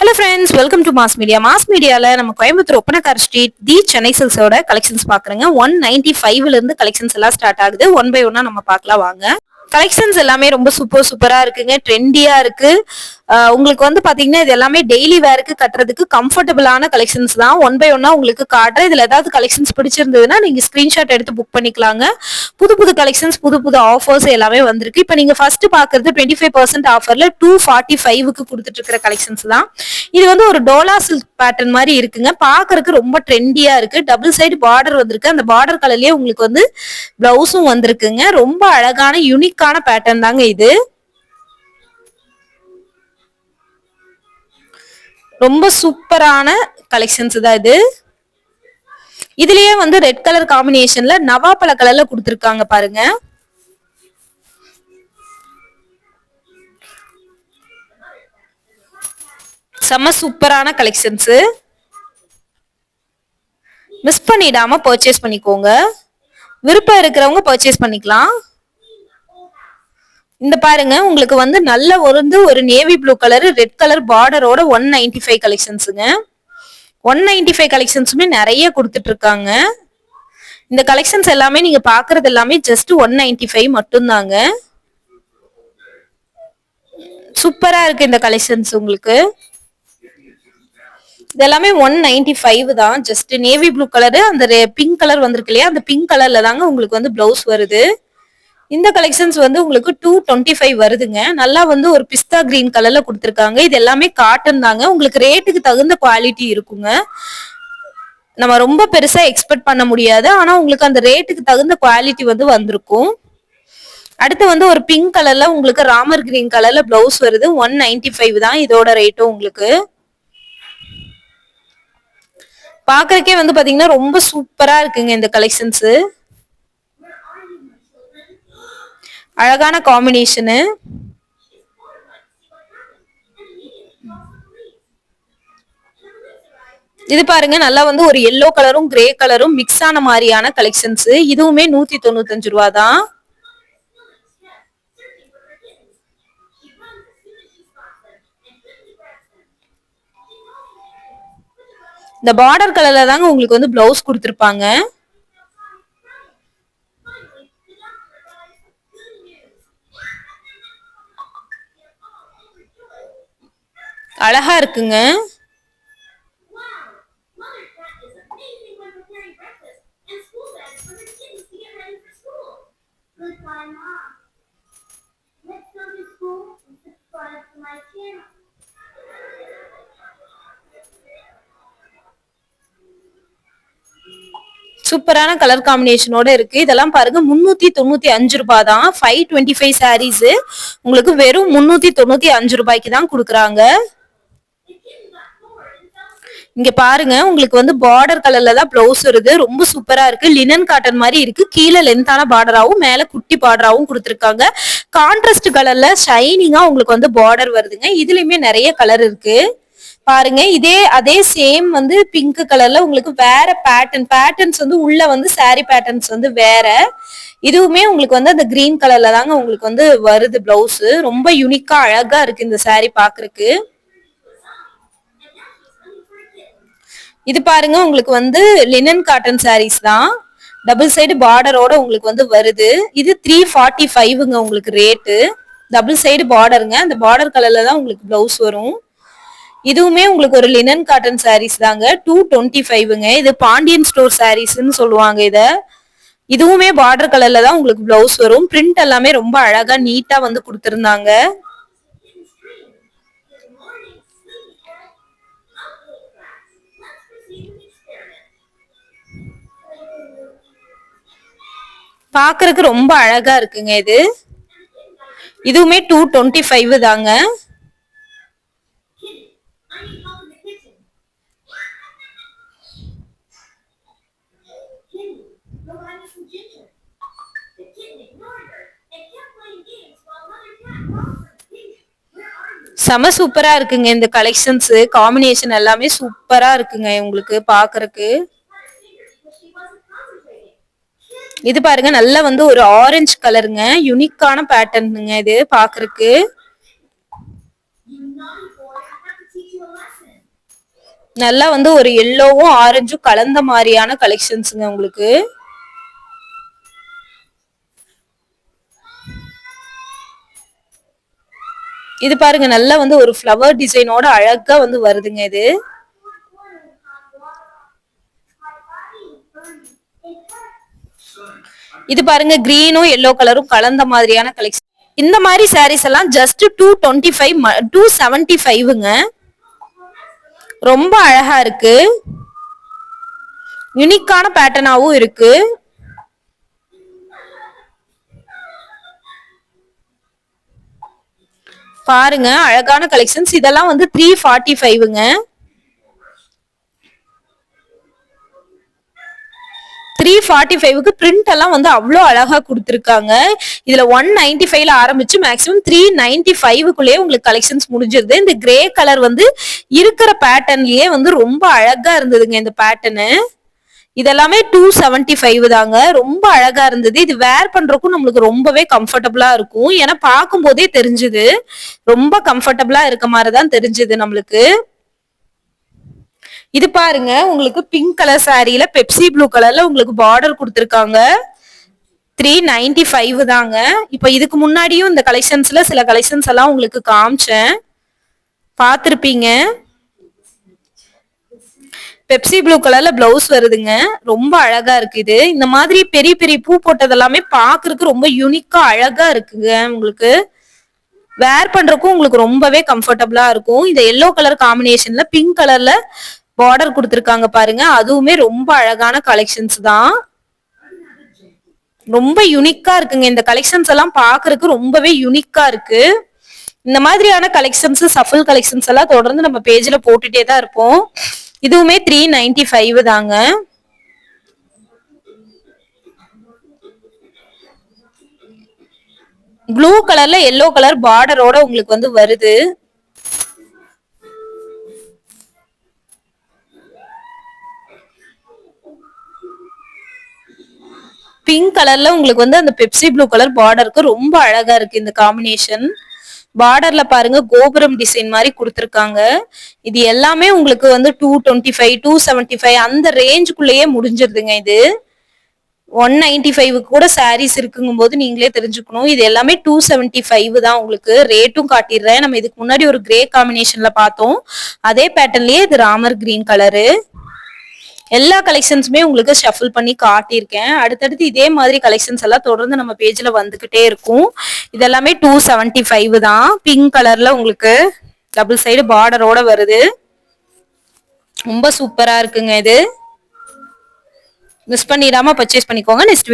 Hello friends welcome to mass media mass மீடியால நம்ம Coimbatore Oppanakara street the Chennai சில்ஸோட கலெக்ஷன்ஸ் பாக்குறேங்க ஒன் நைன்டி ஃபைவ்ல இருந்து கலெக்ஷன்ஸ் எல்லாம் ஸ்டார்ட் ஆகுது. ஒன் பை ஒன்னா நம்ம பார்க்கலாம் வாங்க. கலெக்ஷன்ஸ் எல்லாமே ரொம்ப சூப்பர் சூப்பரா இருக்குங்க ட்ரெண்டியா இருக்கு. உங்களுக்கு வந்து பாத்தீங்கன்னா இது எல்லாமே டெய்லி வேருக்கு கட்டுறதுக்கு கம்ஃபர்டபுளான கலெக்ஷன்ஸ் தான். ஒன் பை ஒன்னா உங்களுக்கு காட்டுறேன். இதுல ஏதாவது கலெக்ஷன்ஸ் பிடிச்சிருந்ததுன்னா நீங்க ஸ்கிரீன்ஷாட் எடுத்து புக் பண்ணிக்கலாங்க. புது புது கலெக்ஷன்ஸ் புது புது ஆஃபர்ஸ் எல்லாமே வந்திருக்கு. இப்போ நீங்க ஃபர்ஸ்ட் பாக்குறது டுவெண்ட்டி ஃபைவ் பர்சன்ட் ஆஃபர்ல டூ ஃபார்ட்டி ஃபைவ்க்கு கொடுத்துட்டு இருக்கிற கலெக்ஷன்ஸ் தான். இது வந்து ஒரு டோலா சில்க் பேட்டர்ன் மாதிரி இருக்குங்க. பாக்குறதுக்கு ரொம்ப ட்ரெண்டியா இருக்கு. டபுள் சைடு பார்டர் வந்திருக்கு. அந்த பார்டர் கலர்லயே உங்களுக்கு வந்து பிளவுஸும் வந்திருக்குங்க. ரொம்ப அழகான யூனிக்கான பேட்டர்ன் தாங்க இது. ரொம்ப சூப்பரான கலெக்ஷன்ஸ் தான் இது. இதுலயே வந்து ரெட் கலர் காம்பினேஷன்ல நவாப்பழ கலர்ல கொடுத்துருக்காங்க பாருங்க. செம்ம சூப்பரான கலெக்ஷன்ஸ் மிஸ் பண்ணிடாம பர்ச்சேஸ் பண்ணிக்கோங்க. விருப்பம் இருக்கிறவங்க பர்ச்சேஸ் பண்ணிக்கலாம். இந்த பாருங்க உங்களுக்கு வந்து நல்ல ஒருந்து ஒரு navy blue colour red colour பார்டரோட one ninety five கலெக்ஷன்ஸுங்க ஒன் நைன்டி ஃபைவ் கலெக்ஷன்ஸுமே நிறைய கொடுத்துட்டு இருக்காங்க இந்த கலெக்ஷன்ஸ் எல்லாமே நீங்க பாக்குறது எல்லாமே ஜஸ்ட் ஒன் நைன்டி ஃபைவ் மட்டும்தாங்க. சூப்பரா இருக்கு இந்த கலெக்ஷன்ஸ் உங்களுக்கு. இது எல்லாமே ஒன் நைன்டி ஃபைவ் தான். ஜஸ்ட் நேவி ப்ளூ கலரு அந்த பிங்க் கலர் வந்திருக்கு இல்லையா? அந்த பிங்க் கலர்ல தாங்க உங்களுக்கு வந்து பிளவுஸ் வருது. இந்த கலெக்ஷன்ஸ் வந்து உங்களுக்கு டூ டுவெண்ட்டி ஃபைவ் வருதுங்க. நல்லா வந்து ஒரு பிஸ்தா கிரீன் கலர்ல கொடுத்துருக்காங்க. இது எல்லாமே காட்டன் தாங்க. உங்களுக்கு ரேட்டுக்கு தகுந்த குவாலிட்டி இருக்குங்க. நம்ம ரொம்ப பெருசா எக்ஸ்பெக்ட் பண்ண முடியாது. ஆனா உங்களுக்கு அந்த ரேட்டுக்கு தகுந்த குவாலிட்டி வந்து வந்திருக்கும். அடுத்து வந்து ஒரு பிங்க் கலர்ல உங்களுக்கு ராமர் கிரீன் கலர்ல பிளவுஸ் வருது. ஒன் நைன்டி ஃபைவ் தான் இதோட ரேட்டும் உங்களுக்கு. பாக்குறக்கே வந்து பாத்தீங்கன்னா ரொம்ப சூப்பரா இருக்குங்க இந்த கலெக்ஷன்ஸ் அழகான காம்பினேஷனு இது பாருங்க நல்லா வந்து ஒரு எல்லோ கலரும் கிரே கலரும் மிக்ஸ் ஆன மாதிரியான கலெக்ஷன்ஸ் இதுவுமே நூத்தி தொண்ணூத்தஞ்சு ரூபா தான் இந்த பார்டர் கலர்ல தாங்க உங்களுக்கு வந்து பிளவுஸ் கொடுத்துருப்பாங்க. அழகா இருக்குங்க. சூப்பரான கலர் காம்பினேஷனோட இருக்கு. இதெல்லாம் பாருங்க முன்னூத்தி தொண்ணூத்தி அஞ்சு ரூபாய் தான் ஃபைவ் டுவெண்ட்டி ஃபைவ் சாரீஸ் உங்களுக்கு வெறும் முன்னூத்தி தொண்ணூத்தி அஞ்சு ரூபாய்க்கு தான் கொடுக்குறாங்க. இங்க பாருங்க உங்களுக்கு வந்து பார்டர் கலர்ல தான் பிளவுஸ் வருது ரொம்ப சூப்பரா இருக்கு. லினன் காட்டன் மாதிரி இருக்கு. கீழே லென்த்தான பார்டராவும் மேல குட்டி பார்டராவும் கொடுத்துருக்காங்க. கான்ட்ராஸ்ட் கலர்ல ஷைனிங்கா உங்களுக்கு வந்து பார்டர் வருதுங்க. இதுலயுமே நிறைய கலர் இருக்கு. பாருங்க இதே அதே சேம் வந்து பிங்க் கலர்ல உங்களுக்கு வேற பேட்டர்ன் பேட்டர்ன்ஸ் வந்து உள்ள வந்து சாரி பேட்டர்ன்ஸ் வந்து வேற. இதுவுமே உங்களுக்கு வந்து அந்த கிரீன் கலர்ல தாங்க உங்களுக்கு வந்து வருது பிளவுஸ் ரொம்ப யூனிக்கா அழகா இருக்கு இந்த சாரி பாக்குறதுக்கு. இது பாருங்க உங்களுக்கு வந்து லினன் காட்டன் சாரீஸ் தான். டபுள் சைடு பார்டரோட உங்களுக்கு வந்து வருது. இது த்ரீ ஃபார்ட்டி ஃபைவ்ங்க உங்களுக்கு ரேட்டு டபுள் சைடு பார்டருங்க அந்த பார்டர் கலர்ல தான் உங்களுக்கு பிளவுஸ் வரும். இதுவுமே உங்களுக்கு ஒரு லினன் காட்டன் சாரீஸ் தாங்க. டூ டுவெண்ட்டி ஃபைவ்ங்க இது பாண்டியன் ஸ்டோர் சாரீஸ்ன்னு சொல்லுவாங்க இதை. இதுவுமே பார்டர் கலர்ல தான் உங்களுக்கு பிளவுஸ் வரும். பிரிண்ட் எல்லாமே ரொம்ப அழகா நீட்டா வந்து கொடுத்துருந்தாங்க. பாக்குறதுக்கு ரொம்ப அழகா இருக்குங்க இது இதுவுமே டூ டுவெண்ட்டி ஃபைவ் தாங்க செம சூப்பரா இருக்குங்க இந்த கலெக்ஷன்ஸ் காம்பினேஷன் எல்லாமே சூப்பரா இருக்குங்க உங்களுக்கு பாக்குறதுக்கு இது பாருங்க நல்லா வந்து ஒரு ஆரஞ்சு கலருங்க யூனிக்கான பேட்டர்னுங்க இது பாக்குறதுக்கு. நல்லா வந்து ஒரு எல்லோவும் ஆரஞ்சும் கலந்த மாதிரியான கலெக்ஷன்ஸுங்க உங்களுக்கு. இது பாருங்க நல்லா வந்து ஒரு ஃப்ளவர் டிசைனோட அழகா வந்து வருதுங்க இது. இது பாருங்க கிரீனும் எல்லோ கலரும் கலந்த மாதிரியான கலெக்ஷன் இந்த மாதிரி சாரீஸ் எல்லாம் just two twenty five two seventy ஃபைவ்ங்க ரொம்ப அழகா இருக்கு. யுனிக்கான பேட்டர்னாவும் இருக்கு. பாருங்க அழகான கலெக்ஷன்ஸ் இதெல்லாம் வந்து த்ரீ ஃபார்ட்டி ஃபைவ்ங்க த்ரீ ஃபார்ட்டி ஃபைவ்க்கு பிரிண்ட் எல்லாம் வந்து அவ்வளோ அழகாக கொடுத்துருக்காங்க. இதில் ஒன் நைன்டி ஃபைவ்ல ஆரம்பிச்சு மேக்ஸிமம் த்ரீ நைன்டி ஃபைவுக்குள்ளேயே உங்களுக்கு கலெக்ஷன்ஸ் முடிஞ்சிருது. இந்த கிரே கலர் வந்து இருக்கிற பேட்டர்ன்லயே வந்து ரொம்ப அழகா இருந்ததுங்க இந்த பேட்டர்னு இதெல்லாமே டூ செவன்டி ஃபைவ் தாங்க. ரொம்ப அழகா இருந்தது. இது வேர் பண்றதுக்கும் நம்மளுக்கு ரொம்பவே கம்ஃபர்டபுளா இருக்கும். ஏன்னா பார்க்கும் போதே தெரிஞ்சுது. ரொம்ப கம்ஃபர்டபுளா இருக்க மாதிரி தான் தெரிஞ்சுது நம்மளுக்கு. இது பாருங்க உங்களுக்கு பிங்க் கலர் சாரியில பெப்சி ப்ளூ கலர்ல உங்களுக்கு பார்டர் கொடுத்துருக்காங்க. த்ரீ நைன்டி ஃபைவ் தாங்க. இப்போ இதுக்கு முன்னாடியும் இந்த கலெக்ஷன்ஸ்ல சில கலெக்ஷன்ஸ் எல்லாம் உங்களுக்கு காமிச்சேன். பார்த்துருப்பீங்க. பெப்சி ப்ளூ கலர்ல பிளவுஸ் வருதுங்க. ரொம்ப அழகா இருக்கு இது. இந்த மாதிரி பெரிய பெரிய பூ போட்டது எல்லாமே பாக்குறதுக்கு ரொம்ப யூனிக்கா அழகா இருக்குங்க உங்களுக்கு. வேர் பண்றதுக்கும் உங்களுக்கு ரொம்பவே கம்ஃபர்டபுளா இருக்கும். இந்த எல்லோ கலர் காம்பினேஷன்ல பிங்க் கலர்ல பார்டர் கொடுத்துருக்காங்க பாருங்க. அதுவுமே ரொம்ப அழகான கலெக்ஷன்ஸ் தான். ரொம்ப யுனிக்கா இருக்குங்க. இந்த கலெக்ஷன்ஸ் எல்லாம் பாக்குறதுக்கு ரொம்பவே யுனிக்கா இருக்கு. இந்த மாதிரியான கலெக்ஷன்ஸ் சஃபல் கலெக்ஷன்ஸ் எல்லாம் தொடர்ந்து நம்ம பேஜ்ல போட்டுட்டே தான் இருப்போம். இதுவுமே த்ரீ நைன்டி ஃபைவ் தாங்க ப்ளூ கலர்ல எல்லோ கலர் பார்டரோட உங்களுக்கு வந்து வருது. பிங்க் கலர்ல உங்களுக்கு வந்து அந்த பெப்சி ப்ளூ கலர் பார்டருக்கு ரொம்ப அழகா இருக்கு இந்த காம்பினேஷன் பார்டர்ல பாருங்க கோபுரம் டிசைன் மாதிரி கொடுத்துருக்காங்க. இது எல்லாமே உங்களுக்கு வந்து two twenty five two seventy five அந்த ரேஞ்சுக்குள்ளேயே முடிஞ்சிருதுங்க இது. ஒன் நைன்டி ஃபைவ்க்கு கூட சாரீஸ் இருக்குங்கும் போது நீங்களே தெரிஞ்சுக்கணும். இது எல்லாமே டூ செவன்டி ஃபைவ் தான் உங்களுக்கு. ரேட்டும் காட்டிடுறேன். நம்ம இதுக்கு முன்னாடி ஒரு கிரே காம்பினேஷன்ல பார்த்தோம். அதே பேட்டர்ன்லயே இது ராமர் கிரீன் கலரு எல்லா கலெக்ஷன்ஸுமே உங்களுக்கு ஷஃபிள் பண்ணி காட்டியிருக்கேன். அடுத்தடுத்து இதே மாதிரி கலெக்ஷன்ஸ் எல்லாம் தொடர்ந்து நம்ம பேஜில் வந்துக்கிட்டே இருக்கும். இதெல்லாமே டூ செவன்டி ஃபைவ் தான் பிங்க் கலரில் உங்களுக்கு டபுள் சைடு பார்டரோட வருது. ரொம்ப சூப்பராக இருக்குங்க இது. மிஸ் பண்ணிடாம பர்ச்சேஸ் பண்ணிக்கோங்க. நெக்ஸ்ட்